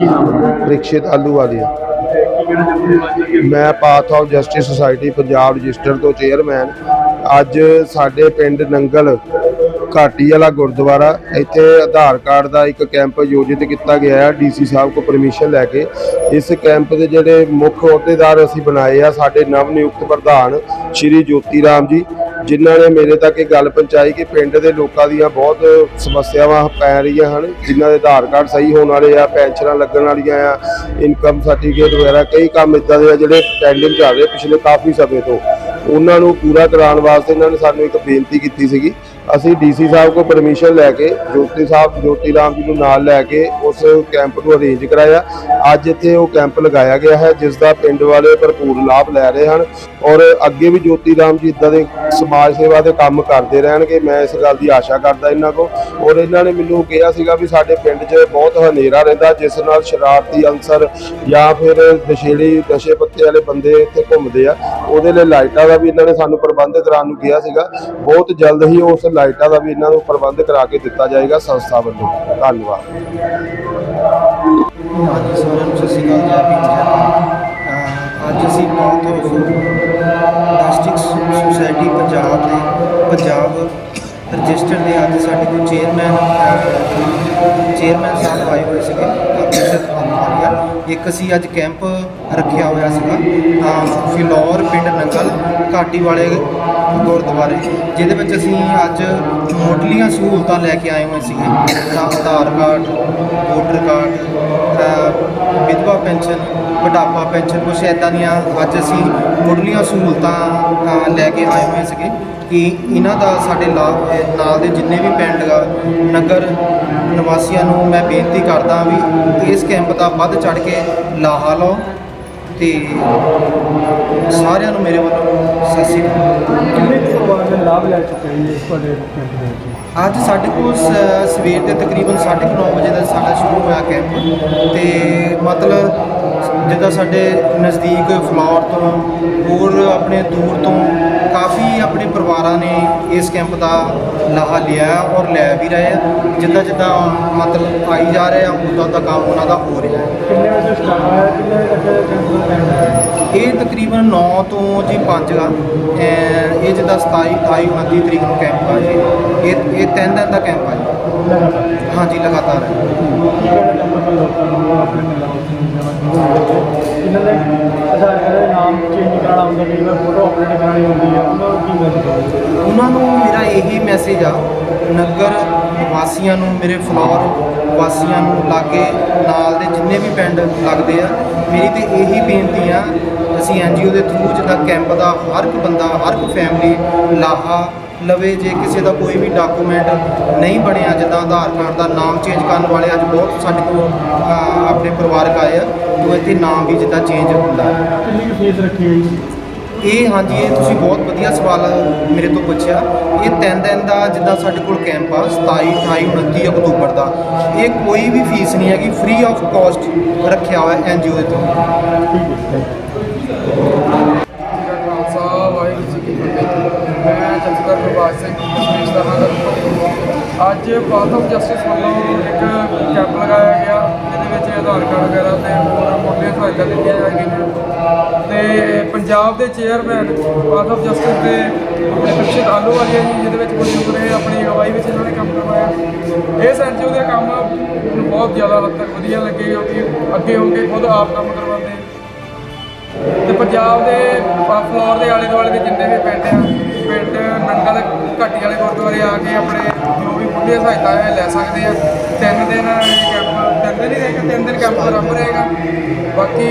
ਪ੍ਰੀਕਸ਼ਿਤ ਆਲੂਵਾਲੀਆ ਮੈਂ path of justice society Punjab register ਤੋਂ chairman. ਅੱਜ ਸਾਡੇ ਪਿੰਡ ਨੰਗਲ ਘਾਟੀ ਵਾਲਾ ਗੁਰਦੁਆਰਾ, ਇੱਥੇ ਆਧਾਰ ਕਾਰਡ ਦਾ ਇੱਕ ਕੈਂਪ ਆਯੋਜਿਤ ਕੀਤਾ ਗਿਆ ਹੈ। ਡੀਸੀ ਸਾਹਿਬ ਕੋ ਪਰਮਿਸ਼ਨ ਲੈ ਕੇ ਇਸ ਕੈਂਪ ਦੇ ਜਿਹੜੇ ਮੁੱਖ ਅਹੁਦੇਦਾਰ ਅਸੀਂ ਬਣਾਏ ਆ, ਸਾਡੇ ਨਵ ਨਿਯੁਕਤ ਪ੍ਰਧਾਨ ਸ਼੍ਰੀ ਜੋਤੀ ਰਾਮ ਜੀ। ਜਿਨ੍ਹਾਂ ਨੇ ਮੇਰੇ ਤੱਕ ਇਹ ਗੱਲ ਪਹੁੰਚਾਈ ਕਿ ਪਿੰਡ ਦੇ ਲੋਕਾਂ ਦੀਆਂ ਬਹੁਤ ਸਮੱਸਿਆਵਾਂ ਪੈ ਰਹੀਆਂ ਹਨ, ਜਿਨ੍ਹਾਂ ਦੇ ਆਧਾਰ ਕਾਰਡ ਸਹੀ ਹੋਣ ਵਾਲੇ ਆ, ਪੈਨਸ਼ਨਾਂ ਲੱਗਣ ਵਾਲੀਆਂ ਆ, ਇਨਕਮ ਸਰਟੀਫਿਕੇਟ ਵਗੈਰਾ, ਕਈ ਕੰਮ ਇਦਾਂ ਦੇ ਆ ਜਿਹੜੇ ਪੈਂਡਿੰਗ ਚੱਲ ਰਹੇ ਪਿਛਲੇ ਕਾਫੀ ਸਮੇਂ ਤੋਂ। ਉਹਨਾਂ ਨੂੰ ਪੂਰਾ ਕਰਾਉਣ ਵਾਸਤੇ ਇਹਨਾਂ ਨੇ ਸਾਨੂੰ ਇੱਕ ਬੇਨਤੀ ਕੀਤੀ ਸੀਗੀ। ਅਸੀਂ ਡੀਸੀ ਸਾਹਿਬ ਕੋਲ ਪਰਮਿਸ਼ਨ ਲੈ ਕੇ, ਜੋਤੀ ਸਾਹਿਬ, ਜੋਤੀ ਰਾਮ ਜੀ ਨੂੰ ਨਾਲ ਲੈ ਕੇ ਉਸ ਕੈਂਪ ਨੂੰ ਅਰੇਂਜ ਕਰਾਇਆ। ਅੱਜ ਇੱਥੇ ਉਹ ਕੈਂਪ ਲਗਾਇਆ ਗਿਆ ਹੈ, ਜਿਸ ਦਾ ਪਿੰਡ ਵਾਲੇ ਭਰਪੂਰ ਲਾਭ ਲੈ ਰਹੇ ਹਨ। ਔਰ ਅੱਗੇ ਵੀ ਜੋਤੀ ਰਾਮ ਜੀ ਇਦਾਂ ਦੇ ਸਮਾਜ ਸੇਵਾ ਦੇ ਕੰਮ ਕਰਦੇ ਰਹਿਣਗੇ, ਮੈਂ ਇਸ ਗੱਲ ਦੀ ਆਸ਼ਾ ਕਰਦਾ ਇਹਨਾਂ ਕੋ ਔਰ ਇਹਨਾਂ ਨੇ ਮੈਨੂੰ ਕਿਹਾ ਸੀਗਾ ਵੀ ਸਾਡੇ ਪਿੰਡ 'ਚ ਬਹੁਤ ਹਨੇਰਾ ਰਹਿੰਦਾ, ਜਿਸ ਨਾਲ ਸ਼ਰਾਰਤੀ ਅਨਸਰ ਜਾਂ ਫਿਰ ਨਸ਼ੇੜੀ ਨਸ਼ੇ ਪੱਤੇ ਵਾਲੇ ਬੰਦੇ ਇੱਥੇ ਘੁੰਮਦੇ ਆ। ਉਹਦੇ ਲਈ ਲਾਈਟਾਂ ਦਾ ਵੀ ਇਹਨਾਂ ਨੇ ਸਾਨੂੰ ਪ੍ਰਬੰਧ ਕਰਾਉਣ ਨੂੰ ਕਿਹਾ ਸੀਗਾ। ਬਹੁਤ ਜਲਦ ਹੀ ਉਸ ਲਾਈਟਾਂ ਦਾ ਵੀ ਇਹਨਾਂ ਨੂੰ ਪ੍ਰਬੰਧ ਕਰਾ ਕੇ ਦਿੱਤਾ ਜਾਏਗਾ ਸੰਸਥਾ ਵੱਲੋਂ। ਧੰਨਵਾਦ। ਹਾਂਜੀ, ਸਾਰਿਆਂ ਨੂੰ ਸਤਿ ਸ਼੍ਰੀ ਅਕਾਲ ਅੱਜ ਅਸੀਂ ਪਾਥ ਆਫ ਸੁਸਾਇਟੀ ਪੰਜਾਬ ਦੇ, ਪੰਜਾਬ ਰਜਿਸਟਰ ਦੇ ਅੱਜ ਸਾਡੇ ਕੋਲ ਚੇਅਰਮੈਨ ਚੇਅਰਮੈਨ ਸਾਹਿਬ ਆਏ ਹੋਏ ਸੀਗੇ ਅਪਰੇਸ਼ਨ ਹਮਾਰੀਆ ਇੱਕ ਅਸੀਂ ਅੱਜ ਕੈਂਪ ਰੱਖਿਆ ਹੋਇਆ ਸੀਗਾ, ਤਾਂ ਫਿਲੌਰ ਪਿੰਡ ਨੰਗਲ, ਘਾਟੀ ਵਾਲੇ ਗੁਰਦੁਆਰੇ, ਜਿਹਦੇ ਵਿੱਚ ਅਸੀਂ ਅੱਜ ਮੁੱਢਲੀਆਂ ਸਹੂਲਤਾਂ ਲੈ ਕੇ ਆਏ ਹੋਏ ਸੀਗੇ। ਤਾਂ ਆਧਾਰ ਕਾਰਡ, ਵੋਟਰ ਕਾਰਡ ਵਿਧਵਾ ਪੈਨਸ਼ਨ, ਬੁਢਾਪਾ ਪੈਨਸ਼ਨ, ਕੁਛ ਇੱਦਾਂ ਦੀਆਂ ਅੱਜ ਅਸੀਂ ਮੁੱਢਲੀਆਂ ਸਹੂਲਤਾਂ ਲੈ ਕੇ ਆਏ ਹੋਏ ਸੀਗੇ ਕਿ ਇਹਨਾਂ ਦਾ ਸਾਡੇ ਲਾਭ ਨਾਲ ਦੇ ਜਿੰਨੇ ਵੀ ਪਿੰਡ ਗਾ ਨਗਰ ਨਿਵਾਸੀਆਂ ਨੂੰ ਮੈਂ ਬੇਨਤੀ ਕਰਦਾ ਵੀ ਇਸ ਕੈਂਪ ਦਾ ਵੱਧ ਚੜ ਕੇ ਲਾਹਾ ਲਓ। ਤੇ ਸਾਰਿਆਂ ਨੂੰ ਮੇਰੇ ਵੱਲੋਂ ਸਤਿ ਸ਼੍ਰੀ ਅਕਾਲ। ਕਿੰਨੇ ਕੁ ਪਰਿਵਾਰ ਨੇ ਲਾਭ ਲੈ ਚੁੱਕੇ ਜੀ ਇਸ ਤੁਹਾਡੇ ਕੈਂਪ ਦੇ ਵਿੱਚ? ਅੱਜ ਸਾਡੇ ਕੋਲ ਸ- ਸਵੇਰ ਦੇ ਤਕਰੀਬਨ 9:30 ਵਜੇ ਦਾ ਸਾਡਾ ਸ਼ੁਰੂ ਹੋਇਆ ਕੈਂਪ ਤੇ ਮਤਲਬ ਜਿੱਦਾਂ ਸਾਡੇ ਨਜ਼ਦੀਕ ਫਲੋਰ ਤੋਂ ਹੋਰ ਆਪਣੇ ਦੂਰ ਤੋਂ ਕਾਫੀ ਆਪਣੇ ਪਰਿਵਾਰਾਂ ਨੇ ਇਸ ਕੈਂਪ ਦਾ ਲਾਹਾ ਲਿਆ ਔਰ ਲੈ ਵੀ ਰਹੇ ਆ। ਜਿੱਦਾਂ ਜਿੱਦਾਂ ਮਤਲਬ ਆਈ ਜਾ ਰਹੇ ਆ ਉਦਾਂ ਦਾ ਕੰਮ ਉਹਨਾਂ ਦਾ ਹੋ ਰਿਹਾ। ਹੈ ਕਿੰਨੇ ਵਜੇ ਸਟਾਰਟ ਹੋਇਆ ਕਿੰਨੇ ਵਜੇ ਤੱਕ ਕੈਂਪ ਦਾ ਟਾਈਮ ਹੈ ਇਹ ਤਕਰੀਬਨ 9 ਤੋਂ ਜੀ 5 ਆ। ਇਹ ਜਿੱਦਾਂ 27 28 29 ਤਰੀਕ ਨੂੰ ਕੈਂਪ ਆ ਜੀ ਇਹ ਇਹ ਤਿੰਨ ਦਿਨ ਦਾ ਕੈਂਪ ਆ ਜੀ। ਹਾਂਜੀ ਲਗਾਤਾਰ। ਹੈ ਇਹਨਾਂ ਦੇ ਨਾਮ ਚੇਂਜ ਹੁੰਦਾ ਕਈ ਵਾਰ ਫੋਟੋ ਅਪਡੇਟ ਹੁੰਦੀ ਉਹਨਾਂ ਨੂੰ ਕੀ ਮੈਸੇਜ ਹੋਵੇ ਉਹਨਾਂ ਨੂੰ ਮੇਰਾ ਇਹੀ ਮੈਸੇਜ ਆ ਨਗਰ ਵਾਸੀਆਂ ਨੂੰ ਮੇਰੇ ਫਲੋਰ ਵਾਸੀਆਂ ਨੂੰ ਲਾਗੇ ਨਾਲ ਦੇ ਜਿੰਨੇ ਵੀ ਪਿੰਡ ਲੱਗਦੇ ਆ ਮੇਰੀ ਤੇ ਇਹੀ ਬੇਨਤੀ ਆ ਅਸੀਂ ਐਨਜੀਓ ਦੇ ਥਰੂ ਜਿੱਦਾਂ ਕੈਂਪ ਦਾ ਹਰ ਇੱਕ ਬੰਦਾ, ਹਰ ਇੱਕ ਫੈਮਿਲੀ ਲਾਹਾ ਲਵੇ, ਜੇ ਕਿਸੇ ਦਾ ਕੋਈ ਵੀ ਡਾਕੂਮੈਂਟ ਨਹੀਂ ਬਣਿਆ, ਜਿੱਦਾਂ ਆਧਾਰ ਕਾਰਡ ਦਾ ਨਾਮ ਚੇਂਜ ਕਰਨ ਵਾਲੇ ਅੱਜ ਬਹੁਤ ਸਾਡੇ ਕੋਲ ਆਪਣੇ ਪਰਿਵਾਰਕ ਆਏ ਆ, ਉਹ ਇੱਥੇ ਨਾਮ ਵੀ ਜਿੱਦਾਂ ਚੇਂਜ ਹੁੰਦਾ। ਕਿੰਨੀ ਫੀਸ ਰੱਖੀ ਹੈ ਜੀ ਇਹ ਹਾਂਜੀ, ਇਹ ਤੁਸੀਂ ਬਹੁਤ ਵਧੀਆ ਸਵਾਲ ਮੇਰੇ ਤੋਂ ਪੁੱਛਿਆ। ਇਹ ਤਿੰਨ ਦਿਨ ਦਾ ਜਿੱਦਾਂ ਸਾਡੇ ਕੋਲ ਕੈਂਪ ਆ 27 28 29 ਅਕਤੂਬਰ ਦਾ। ਇਹ ਕੋਈ ਵੀ ਫੀਸ ਨਹੀਂ ਹੈਗੀ ਫ੍ਰੀ ਆਫ ਕਾਸਟ ਰੱਖਿਆ ਹੋਇਆ ਐਨਜੀਓ ਦੇ ਤੋਂ। ਦਾ ਖਾਲਸਾ ਵਾਹਿਗੁਰੂ ਜੀ ਮੈਂ ਜਥੇਦਾਰ ਪ੍ਰਭਾਤ ਸਿੰਘ ਕਸ਼ਮੀਰ ਦਾ ਨਗਰ ਅੱਜ ਪਾਥ ਆਫ ਜਸਟਿਸ ਵੱਲੋਂ ਇੱਕ ਕੈਂਪ ਲਗਾਇਆ ਗਿਆ। ਵਿੱਚ ਆਧਾਰ ਕਾਰਡ ਵਗੈਰਾ ਤੇ ਹੋਰ ਮੋਟੀਆਂ ਸਹਾਇਤਾ ਦਿੱਤੀਆਂ ਜਾਣਗੀਆਂ ਰਹੀਆਂ ਤੇ ਪੰਜਾਬ ਦੇ ਚੇਅਰਮੈਨ ਪਾਥ ਆਫ ਜਸਟਿਸ ਦੇ ਪ੍ਰਸ਼ਿਤ ਆਲੂਵਾਲੀਆ ਜੀ, ਜਿਹਦੇ ਵਿੱਚ ਮੌਜੂਦ ਰਹੇ, ਆਪਣੀ ਅਗਵਾਈ ਵਿੱਚ ਇਹਨਾਂ ਨੇ ਕੰਮ ਕਰਵਾਇਆ। ਇਸ ਐਨਜੀਓ ਦਾ ਕੰਮ ਬਹੁਤ ਜ਼ਿਆਦਾ ਹੱਦ ਤੱਕ ਵਧੀਆ ਲੱਗੇ, ਕਿਉਂਕਿ ਅੱਗੇ ਹੋ ਕੇ ਖੁਦ ਆਪ ਕੰਮ ਕਰਵਾਉਂਦੇ। ਤੇ ਪੰਜਾਬ ਦੇ ਪ- ਫਲੋਰ ਦੇ ਆਲੇ ਦੁਆਲੇ ਦੇ ਜਿੰਨੇ ਵੀ ਪਿੰਡ ਆ, ਪਿੰਡ ਨੰਗਲ ਘਾਟੀ ਵਾਲੇ ਗੁਰਦੁਆਰੇ ਆ ਕੇ ਆਪਣੇ ਜੋ ਸਹਾਇਤਾ ਹੈ ਲੈ ਸਕਦੇ ਆ। ਤਿੰਨ ਦਿਨ ਕੈਂਪ ਤਿੰਨ ਦਿਨ ਹੀ ਰਹੇਗਾ, ਤਿੰਨ ਦਿਨ ਕੈਂਪ ਆਰੰਭ ਰਹੇਗਾ। ਬਾਕੀ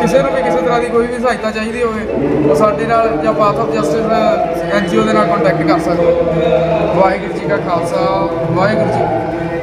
ਕਿਸੇ ਨੂੰ ਵੀ ਕਿਸੇ ਤਰ੍ਹਾਂ ਦੀ ਕੋਈ ਵੀ ਸਹਾਇਤਾ ਚਾਹੀਦੀ ਹੋਵੇ, ਤਾਂ ਸਾਡੇ ਨਾਲ ਜਾਂ ਪਾਥ ਆਫ ਜਸਟਿਸ ਐਨਜੀਓ ਦੇ ਨਾਲ ਕੰਟੈਕਟ ਕਰ ਸਕਦੇ ਹੋ। ਵਾਹਿਗੁਰੂ ਜੀ ਕਾ ਖਾਲਸਾ, ਵਾਹਿਗੁਰੂ ਜੀ